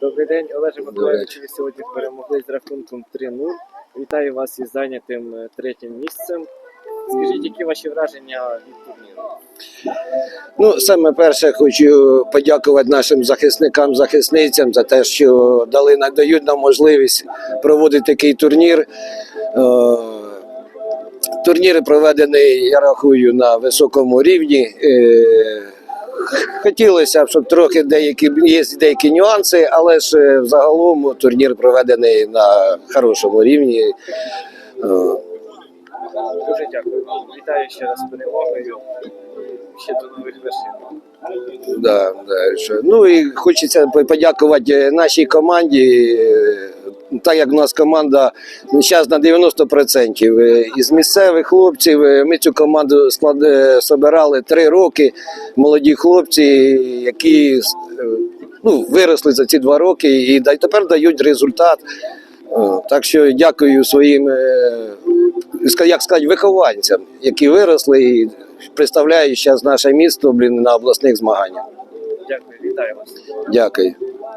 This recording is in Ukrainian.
Добрий день, Олеже Миколаївичу. Ви сьогодні перемогли з рахунком 3-0. Вітаю вас із зайнятим е, третім місцем. Скажіть, які ваші враження від турніру? Ну, саме перше, хочу подякувати нашим захисникам, захисницям за те, що дали надають нам можливість проводити такий турнір. Е, Турнір проведений, я рахую, на високому рівні. Е, Хотілося б, щоб трохи деякі є деякі нюанси, але ж е, взагалом турнір проведений на хорошому рівні. Е, Дуже дякую. Вітаю ще раз з перемогою. Ще до нових вершин. Да, да, що. Ну і хочеться подякувати нашій команді. Так як у нас команда зараз на 90% е, із місцевих хлопців. е, Ми цю команду склад... е, собирали три роки. Молоді хлопці, які ну, виросли за ці два роки і тепер дають результат. Так що дякую своїм, як сказати, вихованцям, які виросли і представляють зараз наше місто блін, на обласних змаганнях. Дякую, вітаю вас. Дякую.